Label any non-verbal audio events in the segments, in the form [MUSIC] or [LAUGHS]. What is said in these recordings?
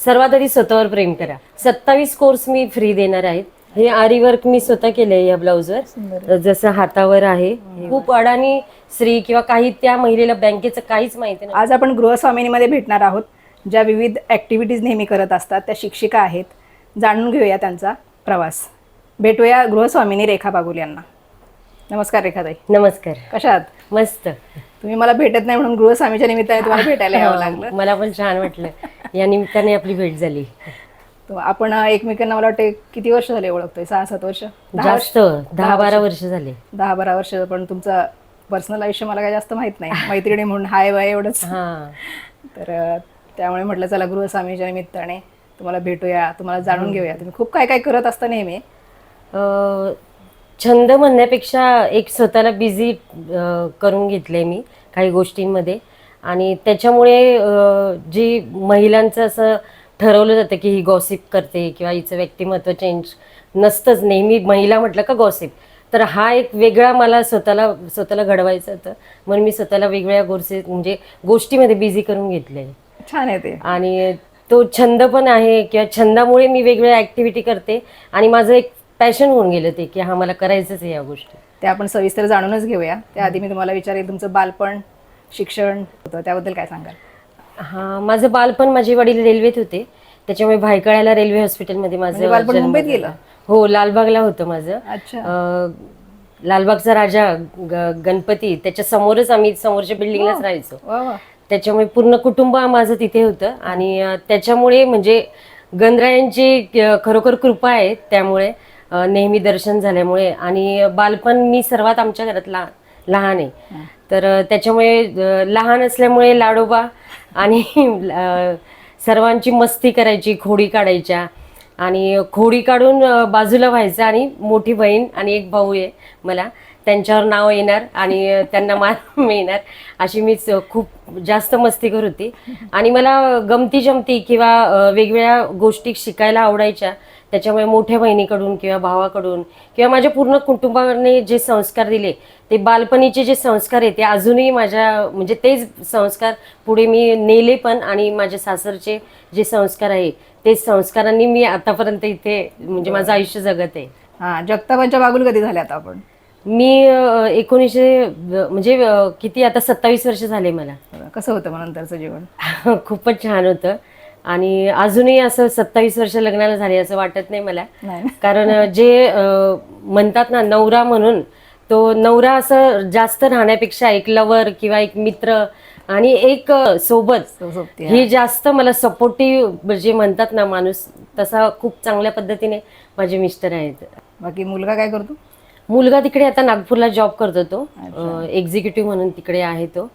सर्वात आधी स्वतःवर प्रेम करा. सत्तावीस कोर्स मी फ्री देणार आहेत. हे आरी वर्क मी स्वतः केलंय या ब्लाऊजवर जसं हातावर आहे खूप अडाणी स्त्री किंवा काही त्या महिलेला बँकेचं काहीच माहिती नाही आज आपण गृहस्वामिनीमध्ये भेटणार आहोत ज्या विविध ॲक्टिव्हिटीज नेहमी करत असतात त्या शिक्षिका आहेत. जाणून घेऊया त्यांचा प्रवास. भेटूया गृहस्वामिनी रेखा बागुल यांना. नमस्कार रेखाताई. नमस्कार. कशा आहात मस्त. तुम्ही मला भेटत नाही म्हणून गृहस्वामीच्या निमित्ताने तुम्हाला [LAUGHS] भेटायला यावं लागलं. मला पण छान वाटलं. या निमित्ताने आपली भेट झाली. तो आपण एकमेकांना मला वाटते किती वर्ष झाले ओळखतोय? सहा सात वर्ष? जास्त. दहा बारा वर्ष. झाले. दहा बारा वर्ष पण तुमचं पर्सनल आयुष्य मला काय जास्त माहीत नाही. मैत्रिणी म्हणून हाय बाय एवढंच. हा. तर त्यामुळे म्हटलं चला गृहस्वामीच्या निमित्ताने तुम्हाला भेटूया तुम्हाला जाणून घेऊया. तुम्ही खूप काय काय करत असता नेहमी? छंद म्हणण्यापेक्षा एक स्वतःला बिझी करून घेतलंय मी काही गोष्टींमध्ये. आणि त्याच्यामुळे जी महिलांचं असं ठरवलं जातं की ही गॉसिप करते किंवा हिचं व्यक्तिमत्व चेंज नसतंच. नेहमी महिला म्हटलं का गॉसिप तर हा एक वेगळा मला स्वतःला स्वतःला घडवायचं होतं. म्हणून मी स्वतःला वेगवेगळ्या गोष्टी म्हणजे गोष्टीमध्ये बिझी करून घेतलंय. छान आहे ते. आणि तो छंद पण आहे किंवा छंदामुळे मी वेगवेगळ्या ॲक्टिव्हिटी करते. आणि माझं एक पॅशन होऊन गेलं ते की हा मला करायचंच आहे या गोष्टी. ते आपण सविस्तर जाणूनच घेऊया. त्याआधी मी तुम्हाला विचारेल तुमचं बालपण शिक्षण होतं त्याबद्दल काय सांगाल? हा माझं बालपण माझे वडील रेल्वेत होते. त्याच्यामुळे भायखळ्याला रेल्वे हॉस्पिटलमध्ये माझं म्हणजे बालपण जन्म मुंबईत झाला. गेलं? हो लालबागला होतं माझं. अच्छा. अं, लालबागचा राजा ग- गणपती त्याच्या समोरच आम्ही समोरच्या बिल्डिंगलाच राहायचो. वा वा. त्याच्यामुळे पूर्ण कुटुंब माझं तिथे होतं आणि अं, त्याच्यामुळे म्हणजे गणरायांची अं, खरोखर कृपा आहे त्यामुळे. नेहमी दर्शन झाल्यामुळे आणि बालपण मी सर्वात आमच्या घरात लहा लहान आहे. तर त्याच्यामुळे लहान असल्यामुळे लाडोबा आणि सर्वांची मस्ती करायची खोडी काढायच्या आणि खोडी काढून बाजूला व्हायचं आणि मोठी बहीण आणि एक भाऊ आहे मला. त्यांच्यावर नाव येणार आणि त्यांना मान मिळणार अशी मीच खूप जास्त मस्तीकर होती. आणि मला गमती जमती किंवा वेगवेगळ्या गोष्टी शिकायला आवडायच्या. त्याच्यामुळे मोठ्या बहिणीकडून किंवा भावाकडून किंवा माझ्या पूर्ण कुटुंबाने जे संस्कार दिले ते बालपणीचे जे संस्कार आहे ते अजूनही माझ्या म्हणजे तेच संस्कार पुढे मी नेले पण आणि माझ्या सासरचे जे संस्कार आहे ते संस्कारांनी मी आतापर्यंत इथे म्हणजे माझं आयुष्य जगत आहे. हा जगताबाच्या बागुल कधी झाले आता आपण? मी एकोणीसशे म्हणजे किती आता सत्तावीस वर्ष झाले मला. कसं होतं मग नंतरचं जीवन? [LAUGHS] खूपच छान होतं. आणि अजूनही असं सत्तावीस वर्ष लग्नाला झाले असं वाटत नाही मला? कारण जे म्हणतात ना नवरा म्हणून तो नवरा असं जास्त राहण्यापेक्षा एक लवर किंवा एक मित्र आणि एक सोबती, हे जास्त मला सपोर्टिव्ह जे म्हणतात ना माणूस तसा खूप चांगल्या पद्धतीने माझे मिस्टर आहेत. बाकी मुलगा काय करतो? मुलगा तिकडे आता नागपूरला जॉब करतो तो. एक्झिक्युटिव्ह म्हणून तिकडे आहे तो.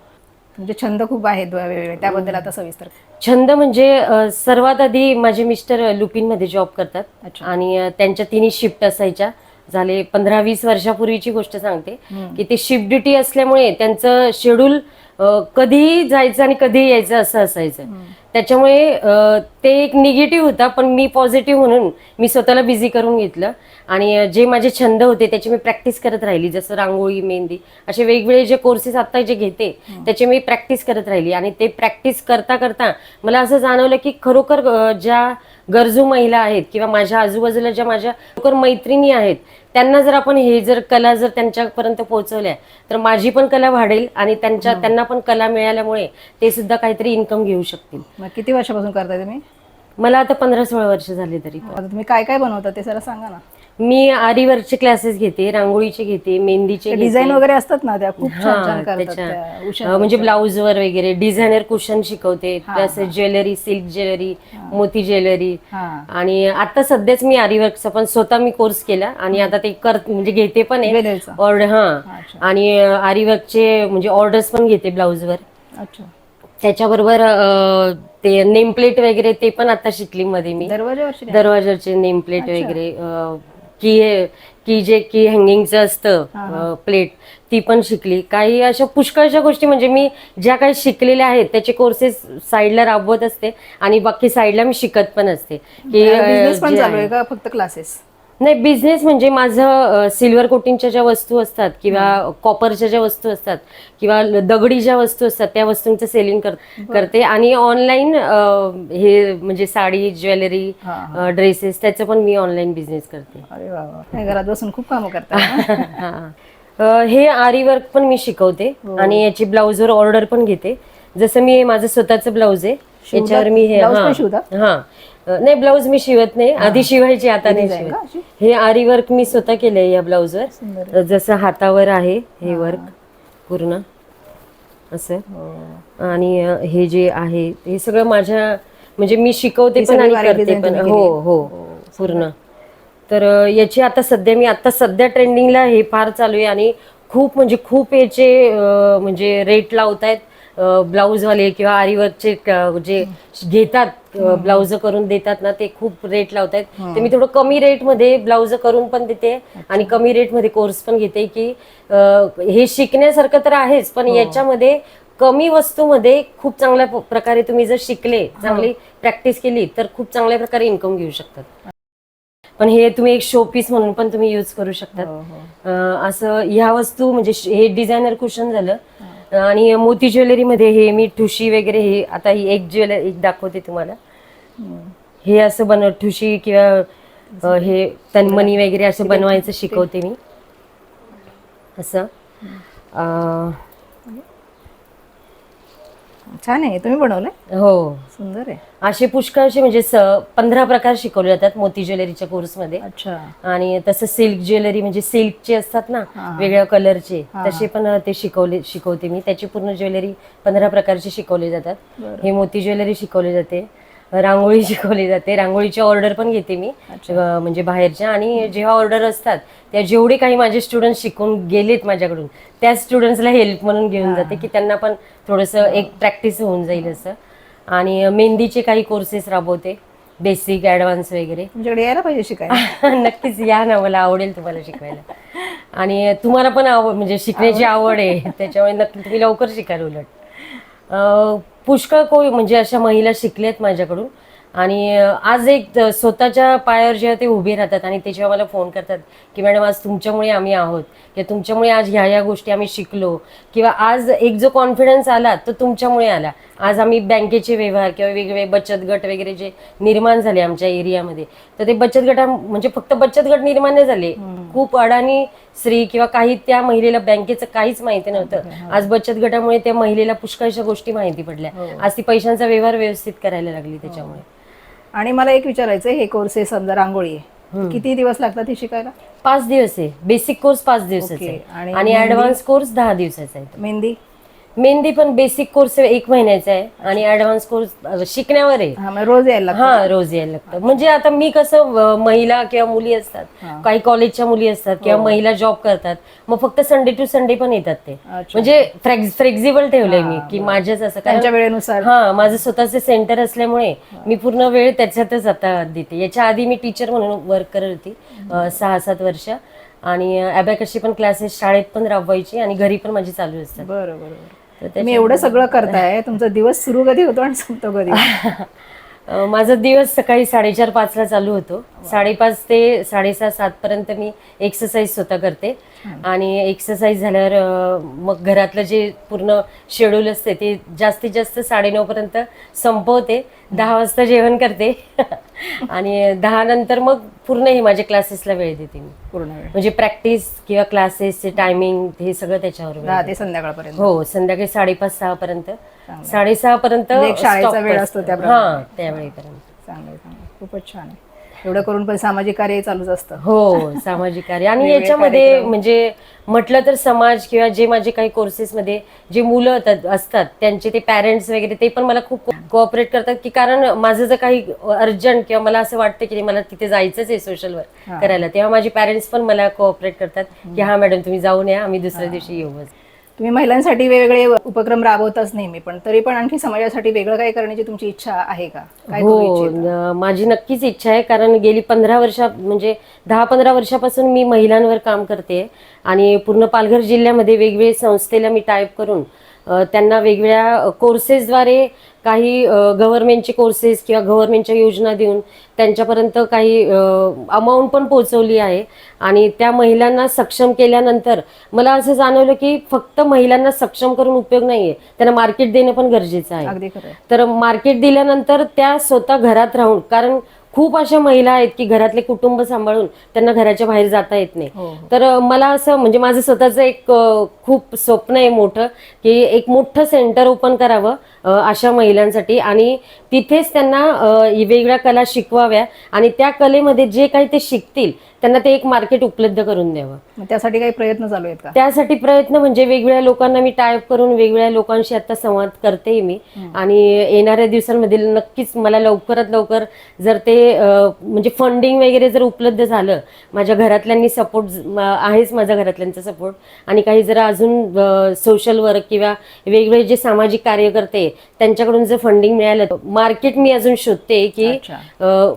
तुमचे छंद खूप आहेत वेगवेगळे त्याबद्दल आता सविस्तर. छंद म्हणजे सर्वात आधी माझे मिस्टर लुपिनमध्ये जॉब करतात. आणि त्यांच्या तिन्ही शिफ्ट असायच्या. झाले पंधरा वीस वर्षापूर्वीची गोष्ट सांगते. की ते शिफ्ट ड्युटी असल्यामुळे त्यांचं शेड्यूल कधीही जायचं आणि कधीही यायचं असं असायचं. त्याच्यामुळे ते एक निगेटिव्ह होता पण मी पॉझिटिव्ह म्हणून मी स्वतःला बिझी करून घेतलं. आणि जे माझे छंद होते त्याची मी प्रॅक्टिस करत राहिली. जसं रांगोळी मेहंदी असे वेगवेगळे जे कोर्सेस आता जे घेते त्याची मी प्रॅक्टिस करत राहिली. आणि ते प्रॅक्टिस करता करता मला असं जाणवलं की खरोखर ज्या गरजू महिला आहेत किंवा माझ्या आजूबाजूला ज्या माझ्या खरोखर मैत्रिणी आहेत त्यांना जर आपण हे जर कला जर त्यांच्यापर्यंत पोहोचवल्या तर माझी पण कला वाढेल आणि त्यांच्या त्यांना पण कला मिळाल्यामुळे ते सुद्धा काहीतरी इन्कम घेऊ शकतील. मग किती वर्षापासून करताय तुम्ही? मला आता पंधरा सोळा वर्ष झाली तरी तुम्ही काय काय बनवता ते जरा सांगा ना. मी आरीवरचे क्लासेस घेते रांगोळीचे घेते मेहंदीचे. डिझाईन वगैरे असतात ना त्या खूप छान हा, छान करतात त्या. अं, म्हणजे ब्लाऊज वर वगैरे. डिझायनर कुशन शिकवते. प्लस ज्वेलरी सिल्क ज्वेलरी मोती ज्वेलरी हा. आणि आता सध्याच मी आरीवर्कचा पण स्वतः मी कोर्स केला आणि आता ते कर म्हणजे घेते पण आहे ज्वेलरीचा ऑर्डर हा. अच्छा. आणि आरीवर्कचे म्हणजे ऑर्डर्स पण घेते ब्लाऊजवर अच्छा. त्याच्याबरोबर अं, ते नेम प्लेट वगैरे ते पण आता शिकली मध्ये मी. दरवाजा वर्षी दरवाजाचे नेम प्लेट वगैरे अं, की की जे की हँगिंगचं असतं प्लेट ती पण शिकली. काही अशा पुष्कळशा गोष्टी म्हणजे मी ज्या काही शिकलेल्या आहेत त्याचे कोर्सेस साईडला राबवत असते आणि बाकी साईडला मी शिकत पण असते. की अं, बिझनेस पण जे चालू आहे. आहे. का? फक्त क्लासेस नाही बिझनेस म्हणजे माझं सिल्वर कोटिंगच्या ज्या वस्तू असतात किंवा कॉपरच्या ज्या वस्तू असतात किंवा दगडी ज्या वस्तू असतात त्या वस्तूंचं सेलिंग करते. आणि ऑनलाईन हे म्हणजे साडी ज्वेलरी हा, ड्रेसेस त्याचं पण मी ऑनलाईन बिझनेस करते. घरात बसून खूप कामं करता ना? [LAUGHS] हा. हे आरी वर्क पण मी शिकवते आणि याची ब्लाऊजवर ऑर्डर पण घेते. जसं मी हे माझं स्वतःचं ब्लाऊज आहे? याच्यावर मी हे ब्लाऊज पण हा. शिवता? हा. अ, नाही ब्लाऊज मी शिवत नाही. आधी शिवायची आता नाही का शिवत. हे आरी वर्क मी स्वतः केलंय या ब्लाऊजवर. सुंदर जसं हातावर आहे हे वर्क पूर्ण. असं. हो. आणि अ, हे जे आहे हे सगळं माझ्या म्हणजे मी शिकवते ही पण सगळी आणि करते design पण. तुम्ही हो केली. आहे? हो पूर्ण. तर अ, याची आता सध्या मी आता सध्या ट्रेंडिंगला हे फार चालू आहे आणि खूप म्हणजे खूप याचे अ, म्हणजे रेट लावतायत. ब्लाऊजवाले किंवा आरीवर्कचे क- जे घेतात ब्लाऊज करून देतात ना ते खूप रेट लावतायत. तर मी थोडं कमी रेटमध्ये ब्लाऊज करून पण देते आणि कमी रेटमध्ये कोर्स पण घेते की हे शिकण्यासारखं तर आहेच पण याच्यामध्ये कमी वस्तूमध्ये खूप चांगल्या प्रकारे तुम्ही जर शिकले चांगली प्रॅक्टिस केली तर खूप चांगल्या प्रकारे इन्कम घेऊ शकतात. पण हे तुम्ही एक शो पीस म्हणून पण तुम्ही यूज करू शकतात. हो, हो. असं ह्या वस्तू म्हणजे हे डिझायनर कुशन झालं आणि मोती ज्वेलरी मध्ये हे मी ठुशी वगैरे हे आता ही एक ज्वेलरी एक दाखवते तुम्हाला. हे असं बनव ठुशी किंवा हे तनमणी वगैरे असं बनवायचं शिकवते मी. असं. छान आहे तुम्ही बनवलंय? हो. सुंदर आहे. असे पुष्कळचे म्हणजे पंधरा प्रकार शिकवले जातात मोती ज्वेलरीच्या कोर्समध्ये आणि तसं सिल्क ज्वेलरी म्हणजे सिल्कचे असतात ना. वेगळ्या कलरचे. तसे पण ते शिकवले शिकवते मी. त्याची पूर्ण ज्वेलरी पंधरा प्रकारची शिकवली जातात. हे मोती ज्वेलरी शिकवली जाते रांगोळी [LAUGHS] शिकवली जाते. रांगोळीची ऑर्डर पण घेते मी म्हणजे बाहेरच्या. आणि जेव्हा ऑर्डर असतात त्या जेवढे काही माझे स्टुडंट शिकून गेलेत माझ्याकडून त्या स्टुडंट्सला हेल्प म्हणून घेऊन जाते की त्यांना पण थोडंसं एक प्रॅक्टिस होऊन जाईल असं. आणि मेहंदीचे काही कोर्सेस राबवते बेसिक ॲडव्हान्स वगैरे. तुमच्याकडे यायला पाहिजे शिकायला. [LAUGHS] नक्कीच या ना मला आवडेल तुम्हाला शिकवायला आणि तुम्हाला पण आवड म्हणजे शिकण्याची आवड. आहे त्याच्यामुळे नक्की तुम्ही लवकर शिकाल उलट. पुष्कळ कोळी म्हणजे अशा महिला शिकल्यात माझ्याकडून. आणि आज एक स्वतःच्या पायावर जेव्हा ते उभे राहतात आणि ते जेव्हा मला फोन करतात की मॅडम आज तुमच्यामुळे आम्ही आहोत किंवा तुमच्यामुळे आज ह्या ह्या गोष्टी आम्ही शिकलो किंवा आज एक जो कॉन्फिडन्स आला तो तुमच्यामुळे आला. आज आम्ही बँकेचे व्यवहार किंवा वेगवेगळे बचत गट वगैरे जे निर्माण झाले आमच्या एरियामध्ये तर ते बचत गटा म्हणजे फक्त बचत गट निर्माण नाही झाले. खूप अडाणी स्त्री किंवा काही त्या महिलेला बँकेचं काहीच माहिती नव्हतं. आज बचत गटामुळे त्या महिलेला पुष्कळशा गोष्टी माहिती पडल्या. आज ती पैशांचा व्यवहार व्यवस्थित करायला लागली त्याच्यामुळे. आणि मला एक विचारायचं हे कोर्स आहे समजा रांगोळी किती दिवस लागतात हे शिकायला? पाच दिवस आहे. बेसिक कोर्स पाच दिवसाचा आणि ऍडव्हान्स कोर्स दहा दिवसाचा आहे मेहंदी? मेहंदी पण बेसिक कोर्स एक महिन्याचा आहे आणि ऍडव्हान्स कोर्स शिकण्यावर आहे. हा मग रोज यायला लागतं. हा रोज यायला लागतं. म्हणजे आता मी कसं अं, महिला किंवा मुली असतात काही कॉलेजच्या मुली असतात किंवा महिला जॉब करतात मग फक्त संडे टू संडे पण येतात ते. अच्छा. म्हणजे फ्लेक्झिबल ठेवलंय मी की माझ्याच असं कारण त्यांच्या वेळेनुसार. हा माझं स्वतःचं सेंटर असल्यामुळे मी पूर्ण वेळ त्याच्यातच आता देते. याच्या आधी मी टीचर म्हणून वर्क करत होती अं, सहा सात वर्ष. आणि अबॅकसचे पण क्लासेस शाळेत पण राबवायची आणि घरी पण माझी चालू असतात. बरं बरं तर तुम्ही एवढं सगळं करताय तुमचा दिवस सुरू कधी होतो आणि संपतो कधी? [LAUGHS] माझा दिवस सकाळी साडेचार पाचला चालू होतो. साडेपाच ते साडेसहा सात पर्यंत मी एक्सरसाइज स्वतः करते. आणि एक्सरसाइज झाल्यावर मग घरातलं जे पूर्ण शेड्यूल असते ते जास्तीत जास्त साडेनऊ पर्यंत संपवते. दहा वाजता जेवण करते. आणि दहा नंतर मग पूर्ण हे माझ्या क्लासेसला वेळ देते मी. पूर्ण वेळ. म्हणजे प्रॅक्टिस किंवा क्लासेसचे टायमिंग हे सगळं त्याच्यावर वेळ दहा ते संध्याकाळपर्यंत. हो संध्याकाळी साडेपाच सहा पर्यंत साडेसहा पर्यंत म्हणजे एक शाळेचा stop वेळ असतं. असतो त्याप्रमाणे. हा त्यावेळेपर्यंत. चांगलं आहे, चांगलं आहे. खूपच छान आहे. एवढं करून पण सामाजिक कार्य चालूच असतं हो सामाजिक कार्य आणि वेगवेगळे याच्यामध्ये कार्यक्रम. म्हणजे म्हटलं तर समाज किंवा जे माझे काही कोर्सेस मध्ये जे मुलं असतात त्यांचे ते पॅरेंट्स वगैरे ते पण मला खूप कोऑपरेट करतात की कारण माझं जर काही अर्जंट किंवा मला असं वाटतं की मला तिथे जायचंच आहे सोशल वर्क हा. करायला तेव्हा माझे पॅरेंट्स पण मला कोऑपरेट करतात की हा मॅडम तुम्ही जाऊन या आम्ही दुसऱ्या दिवशी येऊ. तुम्ही महिलांसाठी वेगवेगळे उपक्रम राबवताच नेहमी पण तरी पण आणखी समाजासाठी वेगळं काही करण्याची तुमची इच्छा आहे का काय हो? न- माझी नक्कीच इच्छा आहे कारण गेली पंधरा वर्षा म्हणजे दहा पंधरा वर्षापासून मी महिलांवर काम करते आणि पूर्ण पालघर जिल्ह्यामध्ये वेगवेगळ्या संस्थेला मी टाईप करून त्यांना वेगवेगळ्या कोर्सेसद्वारे काही गव्हर्नमेंटचे कोर्सेस किंवा गव्हर्नमेंटच्या योजना देऊन त्यांच्यापर्यंत काही अमाऊंट पण पोहोचवली आहे. आणि त्या महिलांना सक्षम केल्यानंतर मला असं जाणवलं की फक्त महिलांना सक्षम करून उपयोग नाहीये. त्यांना मार्केट देणं पण गरजेचं आहे. तर मार्केट दिल्यानंतर त्या स्वतः घरात राहून कारण खूप अशा महिला आहेत की घरातले कुटुंब सांभाळून त्यांना घराच्या बाहेर जाता येत नाही. हो, हो. तर मला असं म्हणजे माझं स्वतःचं एक खूप स्वप्न आहे मोठं की एक मोठं सेंटर ओपन करावं अशा महिलांसाठी. आणि तिथेच त्यांना अ, वेगवेगळ्या कला शिकवाव्या. आणि त्या कलेमध्ये जे काही ते शिकतील त्यांना ते एक मार्केट उपलब्ध करून द्यावं. मग त्यासाठी काही प्रयत्न चालू आहेत का? त्यासाठी प्रयत्न म्हणजे वेगवेगळ्या लोकांना मी टाईप करून वेगवेगळ्या लोकांशी आता संवाद करते मी. आणि येणाऱ्या दिवसांमध्ये नक्कीच मला लवकरात लवकर जर ते अं, म्हणजे फंडिंग वगैरे जर उपलब्ध झालं माझ्या घरातल्यांनी सपोर्ट आहेच माझ्या घरातल्यांचा सपोर्ट आणि काही जर अजून सोशल वर्क किंवा वेगवेगळे जे सामाजिक कार्यकर्ते त्यांच्याकडून जर फंडिंग मिळालं मार्केट मी अजून शोधते की अच्छा.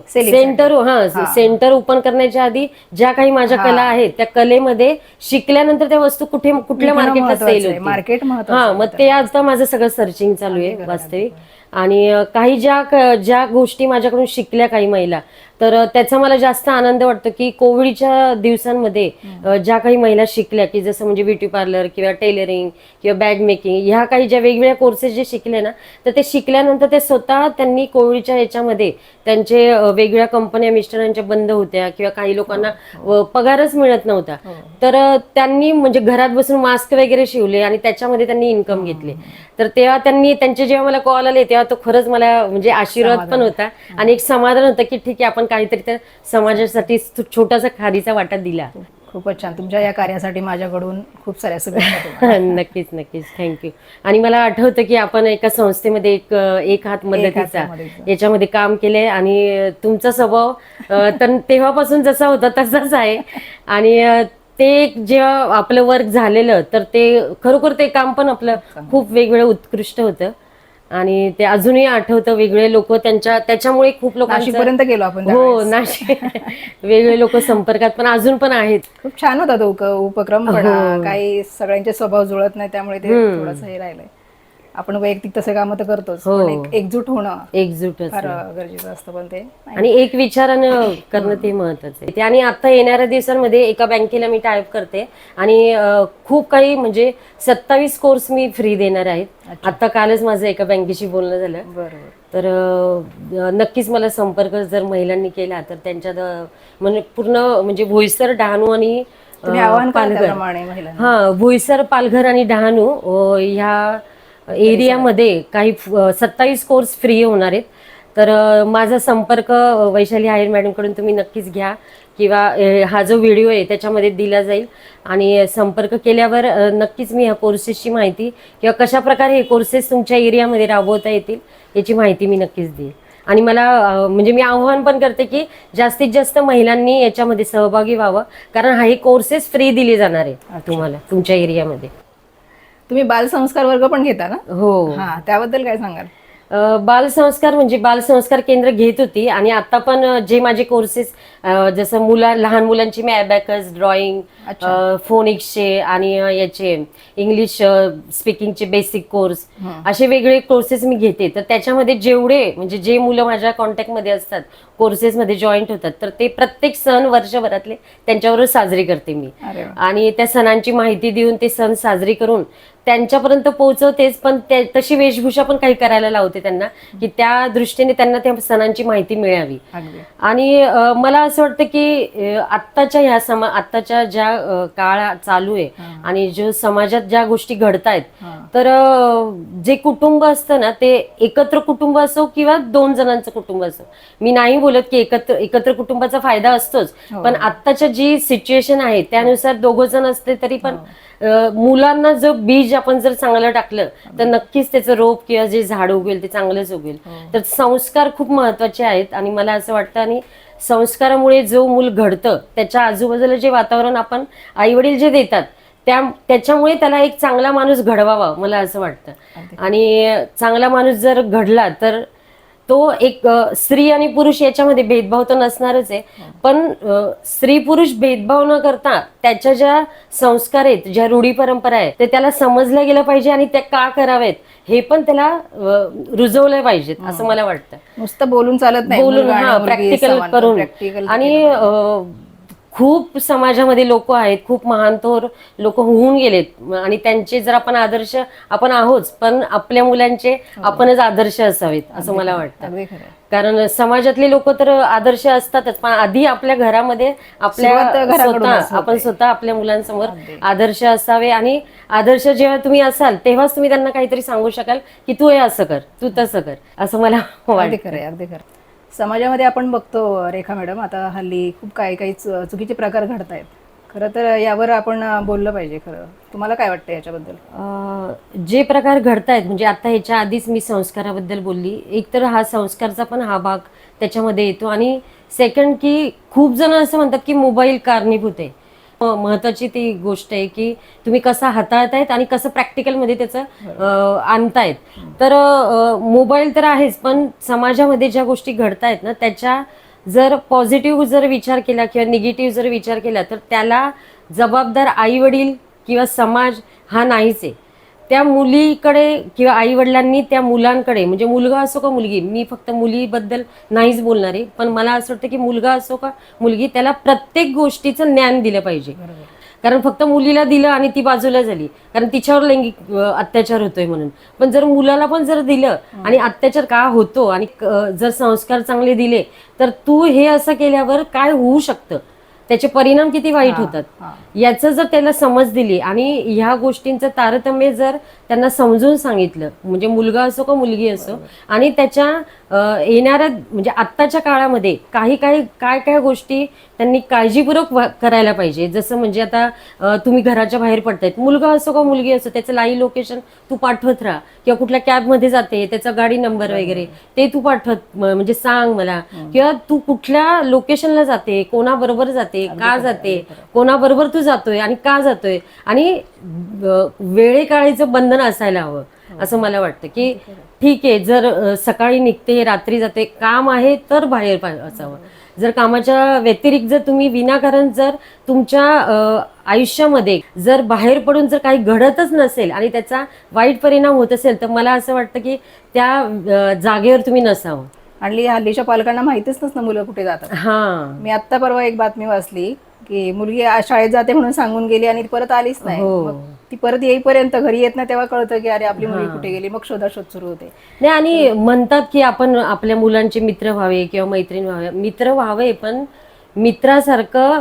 Selling सेंटर हा सेंटर ओपन करण्याच्या आधी ज्या काही माझ्या कला आहेत त्या कलेमध्ये शिकल्यानंतर त्या वस्तू कुठे कुठल्या मार्केटला सेल मार्केट हा मग ते आता माझं सगळं सर्चिंग चालू आहे वास्तविक. आणि काही ज्या ज्या गोष्टी माझ्याकडून शिकल्या काही महिला तर त्याचा मला जास्त आनंद वाटतो की कोविडच्या दिवसांमध्ये ज्या काही महिला शिकल्या की जसं म्हणजे ब्युटी पार्लर किंवा टेलरिंग किंवा बॅग मेकिंग ह्या काही ज्या वेगवेगळ्या कोर्सेस जे शिकले ना तर ते शिकल्यानंतर ते स्वतः त्यांनी कोविडच्या याच्यामध्ये त्यांचे वेगवेगळ्या कंपन्या मिस्टरांच्या बंद होत्या किंवा काही लोकांना अ, पगारच मिळत नव्हता. तर अ, त्यांनी म्हणजे घरात बसून मास्क वगैरे शिवले आणि त्याच्यामध्ये त्यांनी इन्कम घेतले. तर तेव्हा त्यांनी त्यांचे जेव्हा मला कॉल आले तेव्हा तो खरंच मला म्हणजे आशीर्वाद पण होता. आणि एक समाधान होतं की ठीक आहे आपण काहीतरी त्या समाजासाठी छोटासा खारीचा वाटा दिला. खूपच छान. तुमच्या या कार्यासाठी माझ्याकडून खूप साऱ्या शुभेच्छा तुम्हाला. [LAUGHS] नक्कीच नक्कीच. थँक्यू आणि मला आठवतं की आपण एका संस्थेमध्ये एक एक हात मदतीचा. याच्यामध्ये काम केलंय आणि तुमचा स्वभाव तर तेव्हापासून जसा होता तसाच आहे. आणि ते जेव्हा आपलं वर्क झालेलं तर ते खरोखर ते काम पण आपलं खूप वेगवेगळं उत्कृष्ट होतं. आणि ते अजूनही आठवतं वेगळे लोक त्यांच्या त्याच्यामुळे खूप लोकांचं नाशिकपर्यंत गेलो आपण हो. नाशिक [LAUGHS] वेगळे लोक संपर्कात पण अजून पण आहेत खूप छान होता तो उपक्रम पण हो. काही सगळ्यांचे स्वभाव जुळत नाही त्यामुळे ते थोडंसं हे राहिलंय आपण वैयक्तिक तसे कामं तर करतोच हो. पण एक एकजूट होणं एकजूटच फार गरजेचं असतं पण ते. आणि एक विचारानं करणं ते महत्वाचं आहे. ते आणि आता येणाऱ्या दिवसांमध्ये एका बँकेला मी टाईप करते आणि अं, खूप काही म्हणजे सत्तावीस कोर्स मी फ्री देणार आहेत. आता कालच माझं एका बँकेशी बोलणं झालं. बरोबर. तर अं, नक्कीच मला संपर्क जर महिलांनी केला तर त्यांच्यात अं, म्हणजे पूर्ण म्हणजे भोईसर डहाणू आणि अं, आवाहन पालघर. महिलांना. हा भोईसर पालघर आणि डहाणू अं, ह्या एरियामध्ये काही सत्तावीस कोर्स फ्री होणार आहेत. तर माझा संपर्क वैशाली हायर मॅडमकडून तुम्ही नक्कीच घ्या किंवा हा जो व्हिडिओ आहे त्याच्यामध्ये दिला जाईल. आणि संपर्क केल्यावर नक्कीच मी ह्या कोर्सेसची माहिती किंवा कशा प्रकारे हे कोर्सेस तुमच्या एरियामध्ये राबवता येतील याची माहिती मी नक्कीच देईल. आणि मला म्हणजे मी आव्हान पण करते की जास्तीत जास्त महिलांनी याच्यामध्ये सहभागी व्हावं. कारण हा हे कोर्सेस फ्री दिले जाणार आहे तुम्हाला तुमच्या एरियामध्ये. तुम्ही बालसंस्कार वर्ग पण घेता ना? हो. हा त्याबद्दल काय सांगाल? बालसंस्कार म्हणजे बालसंस्कार केंद्र घेत होती आणि आता पण जे माझे कोर्सेस जसं मुला लहान मुलांची मी अबॅकस ड्रॉइंग फोनिक्सचे आणि याचे इंग्लिश स्पीकिंगचे बेसिक कोर्स असे वेगळे कोर्सेस मी घेते. तर त्याच्यामध्ये जेवढे म्हणजे जे मुलं माझ्या कॉन्टॅक्टमध्ये असतात कोर्सेसमध्ये जॉईंट होतात तर ते प्रत्येक सण वर्षभरातले त्यांच्यावर साजरे करते मी. आणि त्या सणांची माहिती देऊन ते सण साजरे करून त्यांच्यापर्यंत पोहोचवतेच पण तशी वेशभूषा पण काही करायला लावते त्यांना की त्या दृष्टीने त्यांना त्या सणांची माहिती मिळावी. आणि मला असं वाटतं की आत्ताच्या ह्या समा आत्ताच्या ज्या काळ चालू आहे आणि जो समाजात ज्या गोष्टी घडतायत हा. तर जे कुटुंब असतं ना ते एकत्र कुटुंब असो किंवा दोन जणांचं कुटुंब असो. मी नाही बोलत की एकत्र एकत्र कुटुंबाचा फायदा असतोच पण आत्ताच्या जी सिच्युएशन आहे त्यानुसार दोघं जण असले तरी पण अ, मुलांना जो बीज आपण जर चांगलं टाकलं तर नक्कीच त्याचं रोप किंवा जे झाड उगेल ते चांगलंच उगेल तर संस्कार खूप महत्त्वाचे आहेत आणि मला असं वाटतं आणि संस्कारामुळे जो मूल घडतं त्याच्या आजूबाजूला जे वातावरण आपण आई वडील जे देतात त्या त्याच्यामुळे त्याला एक चांगला माणूस घडवावा मला असं वाटतं. आणि चांगला माणूस जर घडला तर तो एक स्त्री आणि पुरुष याच्यामध्ये भेदभाव तर नसणारच आहे. पण अ, स्त्री पुरुष भेदभाव न करता त्याच्या ज्या संस्कार आहेत ज्या रूढी परंपरा आहेत ते त्याला समजल्या गेलं पाहिजे आणि त्या का करावेत हे पण त्याला रुजवलं पाहिजेत असं मला वाटतं. नुसतं बोलून चालत नाही बोलून हा प्रॅक्टिकल करून. आणि खूप समाजामध्ये लोक आहेत खूप महान थोर लोक होऊन गेलेत आणि त्यांचे जर आपण आदर्श आपण आहोत पण आपल्या मुलांचे हो. आपणच आदर्श असावेत असं मला वाटतं. कारण समाजातले लोक तर आदर्श असतातच पण आधी आपल्या घरामध्ये आपल्या स्वतः आपण. स्वतः आपल्या मुलांसमोर आदर्श असावे आणि आदर्श जेव्हा तुम्ही असाल तेव्हाच तुम्ही त्यांना काहीतरी सांगू शकाल की तू हे असं कर तू तसं कर असं मला वाटतं अगदी खरं समाजामध्ये आपण बघतो रेखा मॅडम आता हल्ली खूप काही काही चुकीचे प्रकार घडत आहेत खरं तर यावर आपण बोललं पाहिजे खरं. तुम्हाला काय वाटतं याच्याबद्दल? जे प्रकार घडत आहेत म्हणजे आता ह्याच्या आधीच मी संस्काराबद्दल बोलली. एक तर हा संस्कारचा पण हा भाग त्याच्यामध्ये येतो. आणि सेकंड की खूप जण असं म्हणतात की मोबाईल कारणीभूत आहे. महत्वाची ती गोष्ट आहे की तुम्ही कसं हाताळतायत आणि कसं प्रॅक्टिकलमध्ये त्याचं आणतायत. तर मोबाईल तर आहेच पण समाजामध्ये ज्या गोष्टी घडतायत ना त्याच्या जर पॉझिटिव्ह जर विचार केला किंवा निगेटिव्ह जर विचार केला तर त्याला जबाबदार आई वडील किंवा समाज हा नाहीच आहे. त्या मुलीकडे किंवा आई वडिलांनी त्या मुलांकडे म्हणजे मुलगा असो का मुलगी मी फक्त मुलीबद्दल नाहीच बोलणार आहे पण मला असं वाटतं की मुलगा असो का मुलगी त्याला प्रत्येक गोष्टीचं ज्ञान दिलं पाहिजे. कारण फक्त मुलीला दिलं आणि ती बाजूला झाली कारण तिच्यावर लैंगिक अत्याचार होतोय म्हणून. पण जर मुलाला पण जर दिलं आणि अत्याचार का होतो आणि जर संस्कार चांगले दिले तर तू हे असं केल्यावर काय होऊ शकतं? त्याचे परिणाम किती वाईट होतात. याचं जर त्याला समज दिली आणि ह्या गोष्टींचं तारतम्य जर त्यांना समजून सांगितलं म्हणजे मुलगा असो का मुलगी असो आणि त्याच्या येणाऱ्या म्हणजे आत्ताच्या काळामध्ये काही काही काय काय गोष्टी त्यांनी काळजीपूर्वक करायला पाहिजे. जसं म्हणजे आता तुम्ही घराच्या बाहेर पडतायत. मुलगा असो का मुलगी असो त्याचं लाईव्ह लोकेशन तू पाठवत राहा. किंवा कुठल्या कॅबमध्ये जाते त्याचा गाडी नंबर वगैरे ते तू पाठवत म्हणजे सांग मला. किंवा तू कुठल्या लोकेशनला जाते कोणाबरोबर जाते का जाते कोणाबरोबर तू जातोय आणि का जातोय. आणि वेळेकाळीचं बंधन असायला हवं. असं मला वाटतं की ठीक आहे जर सकाळी निघते रात्री जाते काम आहे तर बाहेर असावं. जर कामाच्या व्यतिरिक्त जर तुम्ही विनाकारण जर तुमच्या आयुष्यामध्ये जर बाहेर पडून जर काही घडतच नसेल आणि त्याचा वाईट परिणाम होत असेल तर मला असं वाटतं की त्या जागेवर तुम्ही नसावं. आणि हल्लीच्या पालकांना माहितीच नसतं मुलं कुठे जातात. हा. मी आत्ता परवा एक बातमी वाचली. की मुलगी आ- शाळेत जाते म्हणून सांगून गेली आणि परत आलीच नाही. हो. मग ती परत येईपर्यंत घरी येत नाही तेव्हा कळतं की अरे आपली मुलगी कुठे गेली? मग शोधाशोध सुरू होते. नाही आणि म्हणतात की आपण आपल्या मुलांचे मित्र व्हावे किंवा मैत्रीण व्हावे. मित्र व्हावे पण मित्रासारखं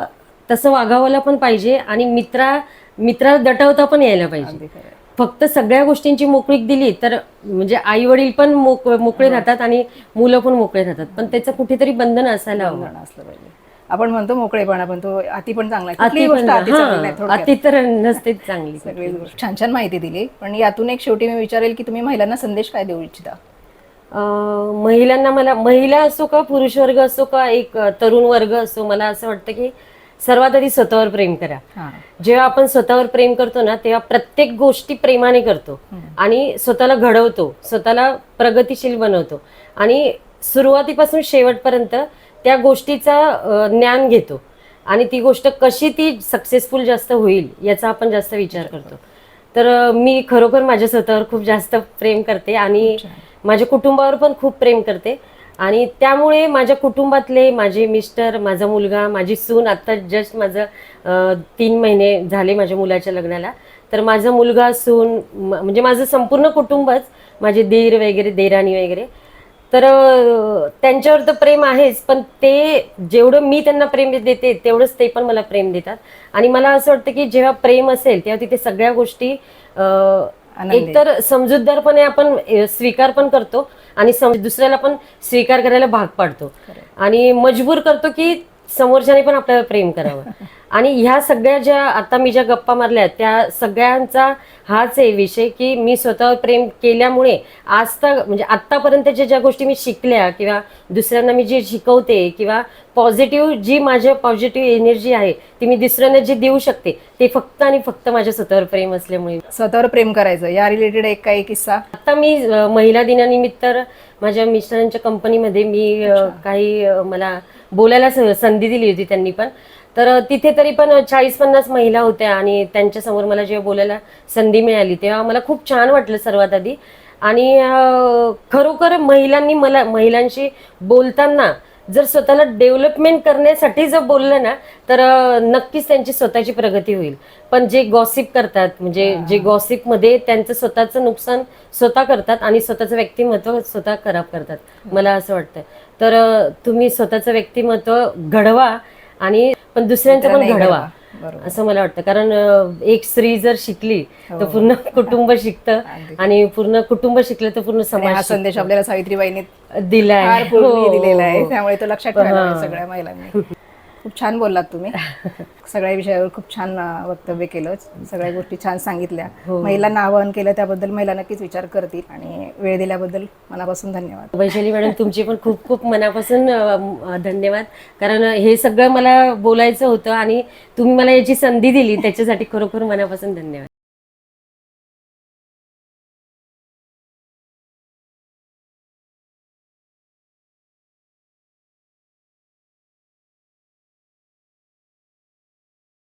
तसं वागावायला पण पाहिजे आणि मित्रा मित्रा दटवता पण यायला पाहिजे. अगदी खरं आहे. फक्त सगळ्या गोष्टींची मोकळीक दिली तर म्हणजे आई वडील पण मोक मोकळे राहतात आणि मुलं पण मोकळे राहतात. पण त्याचं कुठेतरी बंधन असायला हवं. बंधन असलं पाहिजे. आपण म्हणतो मोकळेपणा पण तो अति पण चांगला आहे. अति कुठलीही पण गोष्ट अति चांगली नाही थोडक्यात. अति तर नसतेच चांगली गोष्ट. छान छान माहिती दिली. पण यातून एक शेवटी मी विचारेल की तुम्ही महिलांना संदेश काय देऊ इच्छिता? अं, महिलांना मला महिला असो का पुरुष वर्ग असो का एक अं, तरुण वर्ग असो मला असं वाटतं की सर्वात आधी स्वतःवर प्रेम करा. हा. जेव्हा आपण स्वतःवर प्रेम करतो ना तेव्हा प्रत्येक गोष्टी प्रेमाने करतो. आणि स्वतःला घडवतो स्वतःला प्रगतिशील बनवतो. आणि सुरुवातीपासून शेवटपर्यंत त्या गोष्टीचा ज्ञान घेतो. आणि ती गोष्ट कशी ती सक्सेसफुल जास्त होईल याचा आपण जास्त विचार करतो. तर मी खरोखर माझ्या स्वतःवर खूप जास्त प्रेम करते आणि माझ्या कुटुंबावर पण खूप प्रेम करते. आणि त्यामुळे माझ्या कुटुंबातले माझे मिस्टर माझा मुलगा माझी सून आत्ता जस्ट माझं तीन महिने झाले माझ्या मुलाच्या लग्नाला. तर माझा मुलगा सून म्हणजे माझं संपूर्ण कुटुंबच माझे दीर वगैरे देराणी वगैरे तर त्यांच्यावर तर प्रेम आहेच पण ते जेवढं मी त्यांना प्रेम देते तेवढंच ते पण मला प्रेम देतात. आणि मला असं वाटतं की जेव्हा प्रेम असेल तेव्हा तिथे सगळ्या गोष्टी. एकतर समजूतदारपणे आपण स्वीकार पण करतो आणि दुसऱ्याला पण स्वीकार करायला भाग पाडतो. आणि मजबूर करतो की समोरच्याने पण आपल्याला प्रेम करावं. [LAUGHS] आणि ह्या सगळ्या ज्या आता मी ज्या गप्पा मारल्या त्या सगळ्यांचा हाच आहे विषय की मी स्वतःवर प्रेम केल्यामुळे आज तर म्हणजे आत्तापर्यंतच्या ज्या गोष्टी मी शिकल्या किंवा दुसऱ्यांना मी जे शिकवते किंवा पॉझिटिव्ह जी माझ्या पॉझिटिव्ह एनर्जी आहे ती मी दुसऱ्यांना जी देऊ शकते ते फक्त आणि फक्त माझ्या स्वतःवर प्रेम असल्यामुळे. स्वतःवर प्रेम करायचं या रिलेटेड एक काही किस्सा? आता मी महिला दिनानिमित्त माझ्या मिस्टरांच्या कंपनीमध्ये मी काही मला बोलायला संधी दिली होती त्यांनी पण. तर तिथे तरी पण चाळीस पन्नास महिला होत्या आणि त्यांच्यासमोर मला जेव्हा बोलायला संधी मिळाली तेव्हा मला खूप छान वाटलं सर्वात आधी. आणि खरोखर महिलांनी मला महिलांशी बोलताना जर स्वतःला डेव्हलपमेंट करण्यासाठी जर बोललं ना तर नक्कीच त्यांची स्वतःची प्रगती होईल. पण जे गॉसिप करतात म्हणजे जे गॉसिपमध्ये त्यांचं स्वतःचं नुकसान स्वतः करतात आणि स्वतःचं व्यक्तिमत्व स्वतः खराब करतात मला असं वाटतं. तर तुम्ही स्वतःचं व्यक्तिमत्व घडवा आणि पण दुसऱ्यांचं पण घडवा. असं मला वाटतं. कारण एक स्त्री जर शिकली तर पूर्ण [LAUGHS] कुटुंब शिकतं. आणि पूर्ण कुटुंब शिकलं तर पूर्ण हा समाज संदेश आपल्याला सावित्रीबाईंनी दिलाय. हो, दिलेला आहे. हो. त्यामुळे तो लक्षात सगळ्या महिलांनी. खूप छान बोललात तुम्ही. सगळ्या विषयावर खूप छान वक्तव्य केलं. सगळ्या गोष्टी छान सांगितल्या. हो. महिलांना आवाहन केलं त्याबद्दल महिला नक्कीच विचार करतील आणि वेळ दिल्याबद्दल मनापासून धन्यवाद. वैशाली मॅडम तुमचे पण खूप खूप मनापासून धन्यवाद. कारण हे सगळं मला बोलायचं होतं आणि तुम्ही मला याची संधी दिली त्याच्यासाठी खरोखर मनापासून धन्यवाद.